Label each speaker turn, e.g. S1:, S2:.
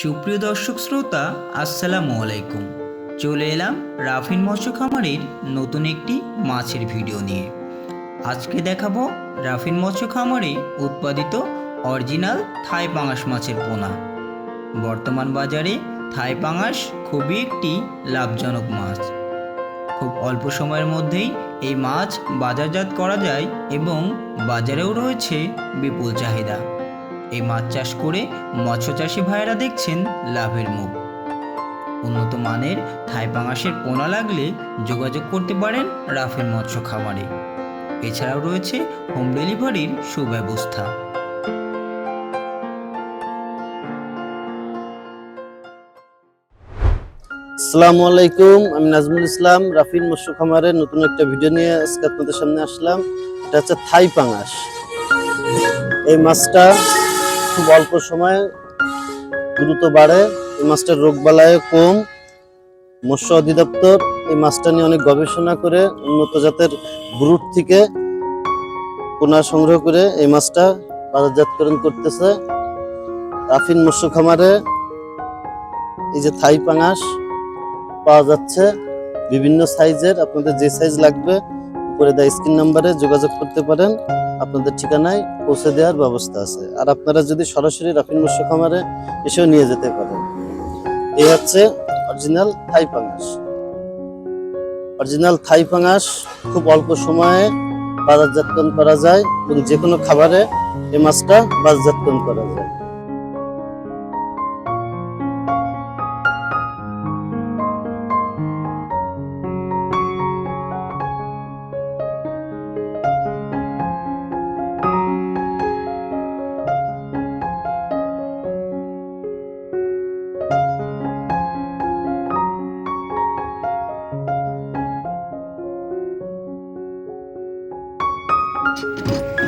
S1: সুপ্রিয় দর্শক শ্রোতা, আসসালামু আলাইকুম। চলে এলাম রাফিন মৎস্য খামারের নতুন একটি মাছের ভিডিও নিয়ে। আজকে দেখাবো রাফিন মৎস্য খামারে উৎপাদিত অরিজিনাল থাই পাঙাশ মাছের পোনা। বর্তমান বাজারে থাই পাঙাশ খুবই একটি লাভজনক মাছ। খুব অল্প সময়ের মধ্যেই এই মাছ বাজারজাত করা যায় এবং বাজারেও রয়েছে বিপুল চাহিদা। এই মাছ চাষ করে মৎস্য চাষি ভাইয়েরা দেখছেন লাভের মুখ। উন্নত মানের থাই পাঙাশের পোনা লাগলে যোগাযোগ করতে পারেন রাফেল মৎস্য খামারে। এছাড়াও রয়েছে হোম ডেলিভারির সুব্যবস্থা।
S2: আসসালামু আলাইকুম, আমি নাজমুল ইসলাম রাফিন মৎস্য খামারের নতুন একটা ভিডিও নিয়ে আজকে আপনাদের সামনে আসলাম। এটা হচ্ছে থাই পাঙাশ। এই মাছটা খুব অল্প সময়ে দ্রুত বাড়ে। এই মাছটার রোগ রোগবালায় কম। মৎস্য অধিদপ্তর এই মাছটা নিয়ে অনেক গবেষণা করে, উন্নত জাতের ব্রুট থেকে পোনা সংগ্রহ করে এই মাছটা বাজারজাতকরণ করতেছে। রাফিন মৎস্য খামারে এই যে থাই পাঙাশ পাওয়া যাচ্ছে। বিভিন্ন সাইজের, আপনাদের যে সাইজ লাগবে, উপরে দেওয়া স্ক্রিন নাম্বারে যোগাযোগ করতে পারেন। আপনাদের ঠিকানায় পৌঁছে দেওয়ার ব্যবস্থা আছে। আর আপনারা যদি সরাসরি রাফিন মৎস্য খামারে এসেও নিয়ে যেতে পারেন। এই হচ্ছে অরিজিনাল থাই পাঙাশ। অরিজিনাল থাই পাঙাশ খুব অল্প সময়ে বাজারজাতকরণ করা যায় এবং যে কোনো খাবারে এই মাছটা বাজারজাতকরণ করা যায়। あ!